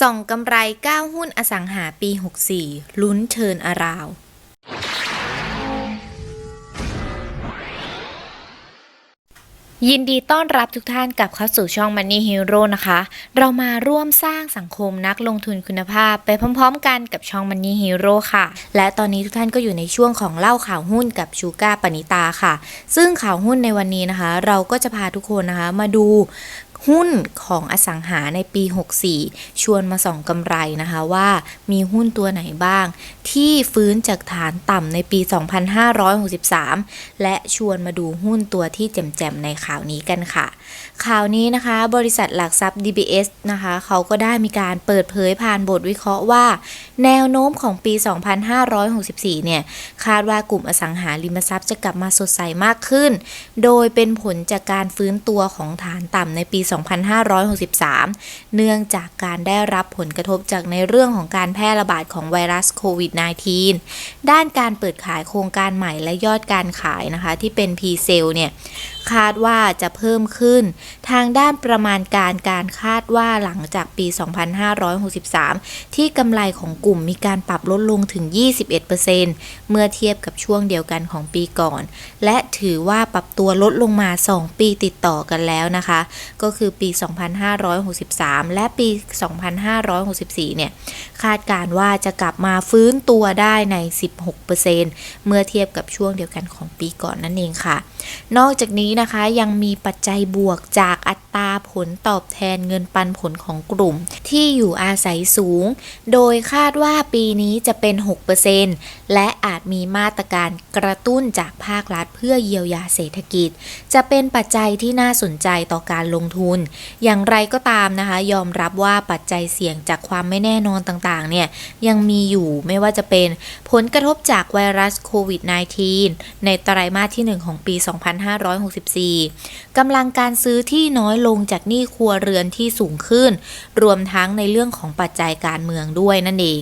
ส่องกำไร 9 หุ้นอสังหาปี 64 ลุ้นเทิร์นอาราว ยินดีต้อนรับทุกท่านกลับเข้าสู่ช่อง Money Hero นะคะ เรามาร่วมสร้างสังคมนักลงทุนคุณภาพ ไปพร้อมๆกันกับช่อง Money Hero ค่ะ และตอนนี้ทุกท่านก็อยู่ในช่วงของเล่าข่าวหุ้นกับชูก้าปณิตาค่ะ ซึ่งข่าวหุ้นในวันนี้นะคะ เราก็จะพาทุกคนนะคะมาดู หุ้นของอสังหาในปี 64 ชวนมาส่องกำไรนะคะว่ามีหุ้นตัวไหนบ้าง ที่ฟื้นจากฐานต่ำในปี 2563 และชวนมาดูหุ้นตัวที่แจ่มๆในข่าวนี้กันค่ะ ข่าวนี้นะคะ บริษัทหลักทรัพย์ DBS นะคะเขาก็ได้มีการเปิดเผยผ่านบทวิเคราะห์ว่า แนวโน้มของปี 2564 เนี่ยคาดว่ากลุ่มอสังหาริมทรัพย์จะกลับมาสดใสมากขึ้น โดยเป็นผลจากการฟื้นตัวของฐานต่ำในปี2563 เนื่องจากการได้รับผลกระทบจากในเรื่องของการแพร่ระบาดของไวรัสโควิด -19 ด้านการเปิดขายโครงการใหม่และยอดการขายนะคะที่เป็น p s a l e เนี่ย คาดว่าจะเพิ่มขึ้น ทางด้านประมาณการการคาดว่าหลังจากปี 2563 ที่กำไรของกลุ่มมีการปรับลดลงถึง 21%เมื่อเทียบกับช่วงเดียวกันของปีก่อน และถือว่าปรับตัวลดลงมา 2 ปีติดต่อกันแล้วนะคะ ก็คือปี 2563 และปี 2564 เนี่ย คาดการว่าจะกลับมาฟื้นตัวได้ใน 16%เมื่อเทียบกับช่วงเดียวกันของปีก่อนนั่นเองค่ะ นอกจากนี้นะคะยังมีปัจจัยบวกจากอัตราผลตอบแทนเงินปันผลของกลุ่ม ที่อยู่อาศัยสูง โดยคาดว่าปีนี้จะเป็น 6%และอาจมีมาตรการกระตุ้นจากภาครัฐเพื่อเยียวยาเศรษฐกิจ จะเป็นปัจจัยที่น่าสนใจต่อการลงทุน อย่างไรก็ตามนะคะ ยอมรับว่าปัจจัยเสี่ยงจากความไม่แน่นอนต่างๆ เนี่ยยังมีอยู่ไม่ว่าจะเป็นผลกระทบจากไวรัสโควิด -19 ในไตรมาสที่ 1 ของปี 2564กำลังการซื้อที่น้อยลงจากหนี้ครัวเรือนที่สูงขึ้น รวมทั้งในเรื่องของปัจจัยการเมืองด้วยนั่นเอง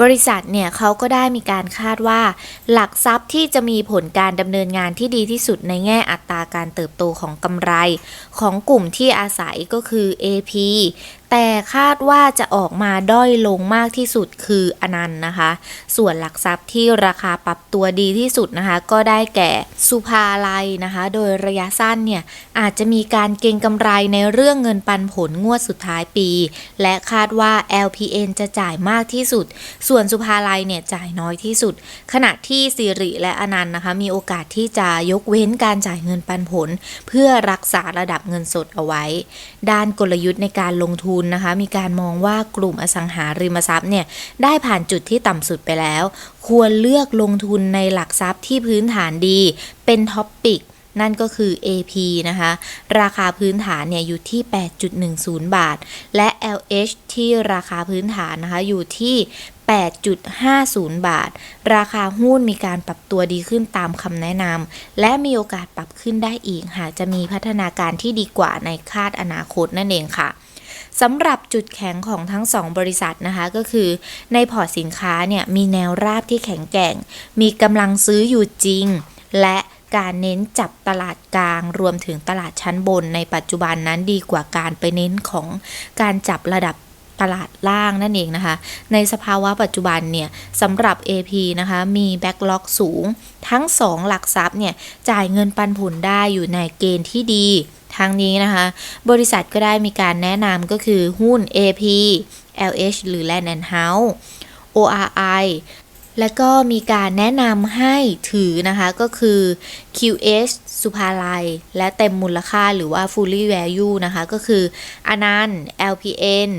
บริษัทเนี่ยเขาก็ได้มีการคาดว่า หลักทรัพย์ที่จะมีผลการดำเนินงานที่ดีที่สุดในแง่อัตราการเติบโตของกำไร ของกลุ่มที่อาศัยก็คือ AP แต่คาดว่าจะออกมาด้อยลงมากที่สุดคืออนันต์นะคะ ส่วนหลักทรัพย์ที่ราคาปรับตัวดีที่สุดนะคะ ก็ได้แก่สุภาลัยนะคะ โดยระยะสั้นเนี่ยอาจจะมีการเก็งกำไรในเรื่องเงินปันผลงวดสุดท้ายปี และคาดว่า LPN จะจ่ายมากที่สุดส่วนสุภาลัยเนี่ยจ่ายน้อยที่สุด ขณะที่สิริและอนันต์นะคะ มีโอกาสที่จะยกเว้นการจ่ายเงินปันผล เพื่อรักษาระดับเงินสดเอาไว้ ด้านกลยุทธ์ในการลงทุนนะคะ มีการมองว่ากลุ่มอสังหาริมทรัพย์เนี่ยได้ผ่านจุดที่ต่ำสุดไปแล้ว ควรเลือกลงทุนในหลักทรัพย์ที่พื้นฐานดี เป็นท็อปปิกนั่นก็คือ AP นะคะ ราคาพื้นฐานเนี่ยอยู่ที่ 8.10 บาท และ LH ที่ราคาพื้นฐานนะคะอยู่ที่ 8.50 บาท ราคาหุ้นมีการปรับตัวดีขึ้นตามคำแนะนำและมีโอกาสปรับขึ้นได้อีก หากจะมีพัฒนาการที่ดีกว่าในคาดอนาคตนั่นเองค่ะสำหรับจุดแข็งของทั้ง 2 บริษัทนะคะก็คือ ในพอร์ตสินค้าเนี่ยมีแนวราบที่แข็งแกร่ง มีกำลังซื้ออยู่จริง และการเน้นจับตลาดกลางรวมถึงตลาดชั้นบนในปัจจุบันนั้นดีกว่าการไปเน้นของการจับระดับ ตลาดล่างนั่นเองนะคะ ในสภาวะปัจจุบันเนี่ยสำหรับ AP นะคะ มีแบ็กล็อกสูง ทั้ง 2 หลักทรัพย์เนี่ยจ่ายเงินปันผลได้อยู่ในเกณฑ์ที่ดีทางนี้นะคะ บริษัทก็ได้มีการแนะนำก็คือหุ้น AP LH หรือ Land and House ORI และก็มีการแนะนำให้ถือนะคะก็คือ QH สุภาลัย และเต็มมูลค่าหรือว่า fully value นะคะ ก็คืออนันต์ LPN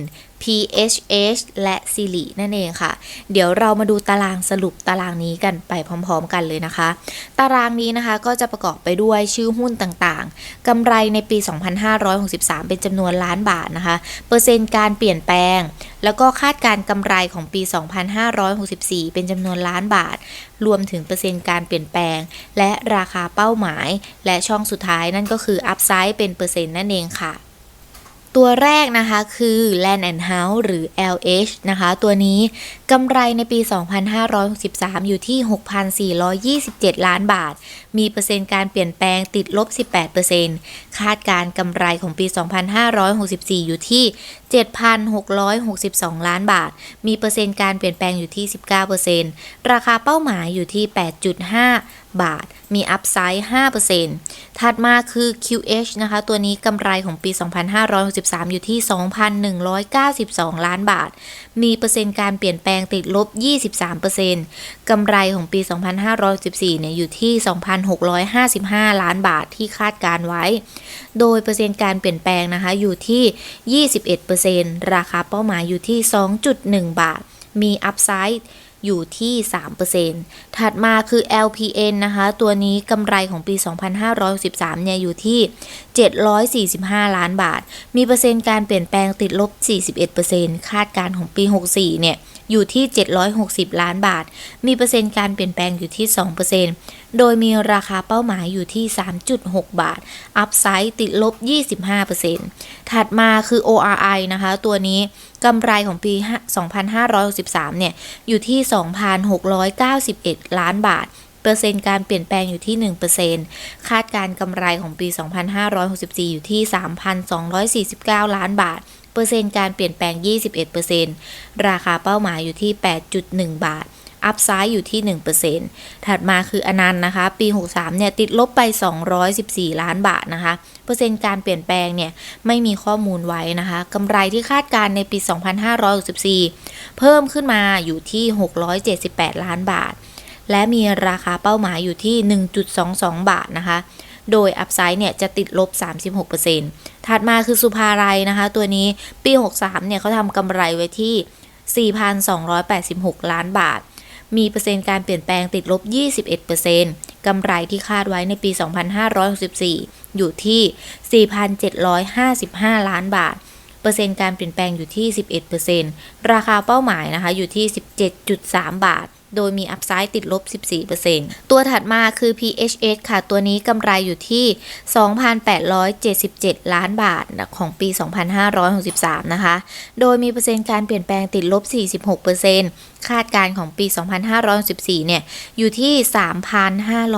PHH และซิลินั่นเองค่ะ เดี๋ยวเรามาดูตารางสรุปตารางนี้กันไปพร้อมๆกันเลยนะคะ ตารางนี้นะคะก็จะประกอบไปด้วยชื่อหุ้นต่างๆกำไรในปี 2563 เป็นจำนวนล้านบาทนะคะ เปอร์เซ็นต์การเปลี่ยนแปลง แล้วก็คาดการกำไรของปี 2564 เป็นจำนวนล้านบาท รวมถึงเปอร์เซ็นต์การเปลี่ยนแปลง และราคาเป้าหมาย และช่องสุดท้ายนั่นก็คืออัพไซด์เป็นเปอร์เซ็นต์นั่นเองค่ะ ตัวแรกนะคะคือ Land and House หรือ LH นะคะ ตัวนี้กำไรในปี 2563 อยู่ที่ 6,427 ล้านบาท มีเปอร์เซ็นต์การเปลี่ยนแปลงติดลบ 18%คาดการกำไรของปี 2564 อยู่ที่ 7,662 ล้านบาท มีเปอร์เซ็นต์การเปลี่ยนแปลงอยู่ที่ 19%ราคาเป้าหมายอยู่ที่ 8.5 บาท มีอัพไซด์ 5%ถัดมาคือ QH นะคะ ตัวนี้กำไรของปี 2563 อยู่ที่ 2,192 ล้านบาท มีเปอร์เซ็นต์การเปลี่ยนแปลงติดลบ 23%กำไรของปี 2514 เนี่ยอยู่ที่ 2,655 ล้านบาทที่คาดการไว้ โดยเปอร์เซ็นต์การเปลี่ยนแปลงนะคะอยู่ที่ 21%ราคาเป้าหมายอยู่ที่ 2.1 บาท มีอัพไซด์อยู่ที่ 3%ถัดมาคือ LPN นะคะ ตัวนี้กำไรของปี 2513 เนี่ย อยู่ที่ 745 ล้านบาท มีเปอร์เซ็นต์การเปลี่ยนแปลงติดลบ 41%คาดการของปี 64 เนี่ย อยู่ที่ 760 ล้านบาท มีเปอร์เซ็นต์การเปลี่ยนแปลงอยู่ที่ 2%โดยมีราคาเป้าหมายอยู่ที่ 3.6 บาท อัพไซด์ติดลบ 25%ถัดมาคือ ORI นะคะ ตัวนี้กำไรของปี 2563 เนี่ย อยู่ที่ 2,691 ล้านบาทเปอร์เซ็นต์การเปลี่ยนแปลงอยู่ที่ 1%คาดการกำไรของปี 2564 อยู่ที่ 3,249 ล้านบาท เปอร์เซ็นต์การเปลี่ยนแปลง 21%ราคาเป้าหมายอยู่ที่ 8.1 บาท อัพไซด์อยู่ที่ 1%ถัดมาคืออนันต์นะคะ ปี 63 เนี่ย ติดลบไป 214 ล้านบาทนะคะ เปอร์เซ็นต์การเปลี่ยนแปลงเนี่ย ไม่มีข้อมูลไว้นะคะกำไรที่คาดการในปี 2564 เพิ่มขึ้นมาอยู่ที่ 678 ล้านบาท และมีราคาเป้าหมายอยู่ที่ 1.22 บาทนะคะ โดยอัพไซด์เนี่ยจะติดลบ 36%ถัดมาคือสุภาลัยนะคะ ตัวนี้ปี 63 เนี่ยเขาทำกำไรไว้ที่ 4,286 ล้านบาท มีเปอร์เซ็นต์การเปลี่ยนแปลงติดลบ 21%กำไรที่คาดไว้ในปี 2564 อยู่ที่ 4,755 ล้านบาทเปอร์เซ็นต์การเปลี่ยนแปลงอยู่ที่ 11%ราคาเป้าหมายนะคะอยู่ที่ 17.3 บาท โดยมีอัพไซด์ติดลบ 14%ตัวถัดมาคือ PHS ค่ะ ตัวนี้กำไรอยู่ที่ 2,877 ล้านบาทของปี 2563 นะคะ โดยมีเปอร์เซ็นต์การเปลี่ยนแปลงติดลบ 46%คาดการณ์ของปี 2564เนี่ย อยู่ที่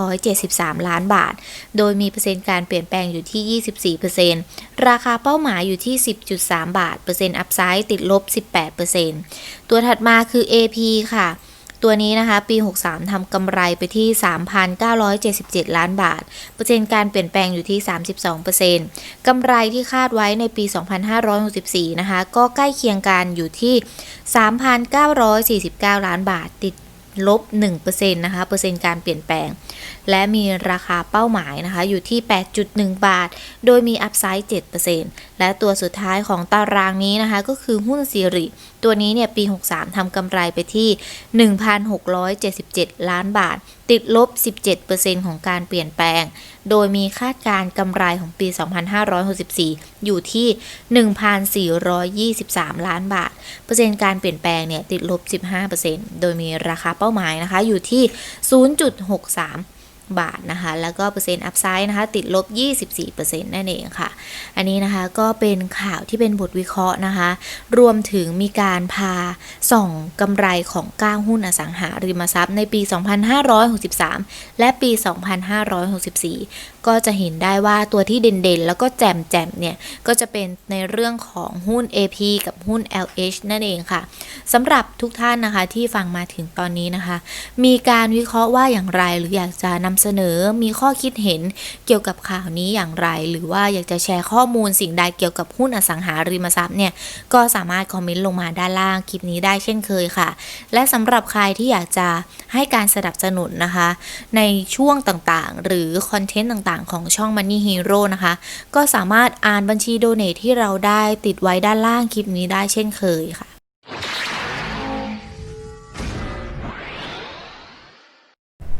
3,573 ล้านบาท โดยมีเปอร์เซ็นต์การเปลี่ยนแปลงอยู่ที่ 24%ราคาเป้าหมายอยู่ที่ 10.3 บาท เปอร์เซ็นต์อัพไซด์ติดลบ 18%ตัวถัดมาคือ AP ค่ะ ตัวนี้นะคะ ปี 63ทำกำไรไปที่ 3,977 ล้านบาท เปอร์เซ็นต์การเปลี่ยนแปลงอยู่ที่ 32%กำไรที่คาดไว้ในปี 2564 นะคะ ก็ใกล้เคียงกันอยู่ที่ 3,949 ล้านบาทติดลบ1%นะคะ เปอร์เซ็นต์การเปลี่ยนแปลงและมีราคาเป้าหมายนะคะอยู่ที่ 8.1 บาท โดยมีอัพไซด์ 7%และตัวสุดท้ายของตารางนี้นะคะ ก็คือหุ้นซีริตัวนี้เนี่ยปี 63 ทำกำไรไปที่ 1,677 ล้านบาท ติดลบ 17%ของการเปลี่ยนแปลง โดยมีคาดการกำไรของปี 2564 อยู่ที่ 1,423 ล้านบาท เปอร์เซ็นต์การเปลี่ยนแปลงเนี่ยติดลบ 15%โดยมีราคาเป้าหมายนะคะอยู่ที่ 0.63 บาทนะคะ แล้วก็เปอร์เซ็นต์อัพไซด์นะคะ ติดลบ 24%นั่นเองค่ะ อันนี้นะคะก็เป็นข่าวที่เป็นบทวิเคราะห์นะคะ รวมถึงมีการพาส่องกำไรของก้าวหุ้นอสังหาริมทรัพย์ในปี 2563 และปี 2564 ก็จะเห็นได้ว่าตัวที่เด่นๆ แล้วก็แจ่มแจ่มๆเนี่ย ก็จะเป็นในเรื่องของหุ้น AP กับหุ้น LH นั่นเองค่ะสำหรับทุกท่านนะคะที่ฟังมาถึงตอนนี้นะคะ มีการวิเคราะห์ว่าอย่างไรหรืออยากจะนำเสนอมีข้อคิดเห็นเกี่ยวกับข่าวนี้อย่างไร หรือว่าอยากจะแชร์ข้อมูลสิ่งใดเกี่ยวกับหุ้นอสังหาริมทรัพย์เนี่ยก็สามารถคอมเมนต์ลงมาด้านล่างคลิปนี้ได้เช่นเคยค่ะ และสำหรับใครที่อยากจะให้การสนับสนุนนะคะ ในช่วงต่างๆ หรือคอนเทนต์ต่างๆ ของช่อง Money Hero นะคะ ก็สามารถอ่านบัญชีโดเนทที่เราได้ติดไว้ด้านล่างคลิปนี้ได้เช่นเคยค่ะ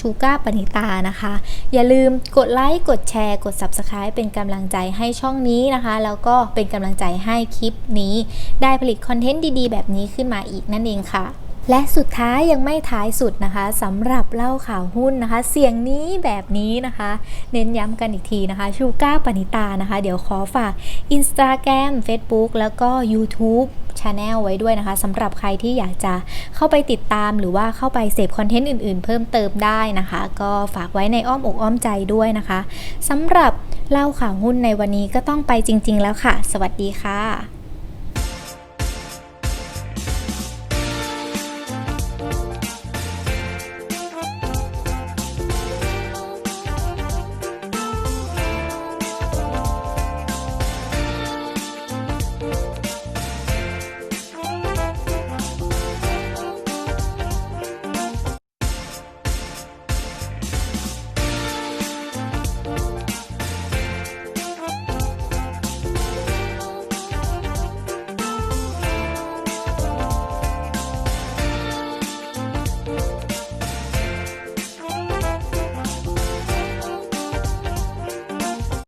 ชูก้าปณิตานะคะ อย่าลืมกดไลค์กดแชร์ กด Subscribe เป็นกำลังใจให้ช่องนี้นะคะ แล้วก็เป็นกำลังใจให้คลิปนี้ ได้ผลิตคอนเทนต์ดีๆ แบบนี้ขึ้นมาอีกนั่นเองค่ะ และสุดท้ายยังไม่ท้ายสุดนะคะสำหรับเล่าข่าวหุ้นนะคะ เสียงนี้แบบนี้นะคะ เน้นย้ำกันอีกทีนะคะชูก้าปณิตานะคะ เดี๋ยวขอฝาก Instagram Facebook แล้วก็ YouTube Channel ไว้ด้วยนะคะสำหรับใครที่อยากจะเข้าไปติดตามหรือว่าเข้าไปเสพคอนเทนต์อื่นๆ เพิ่มเติมได้นะคะ ก็ฝากไว้ในอ้อมอกอ้อมใจด้วยนะคะสำหรับเล่าข่าวหุ้นในวันนี้ก็ต้องไปจริง ๆ แล้วค่ะ สวัสดีค่ะ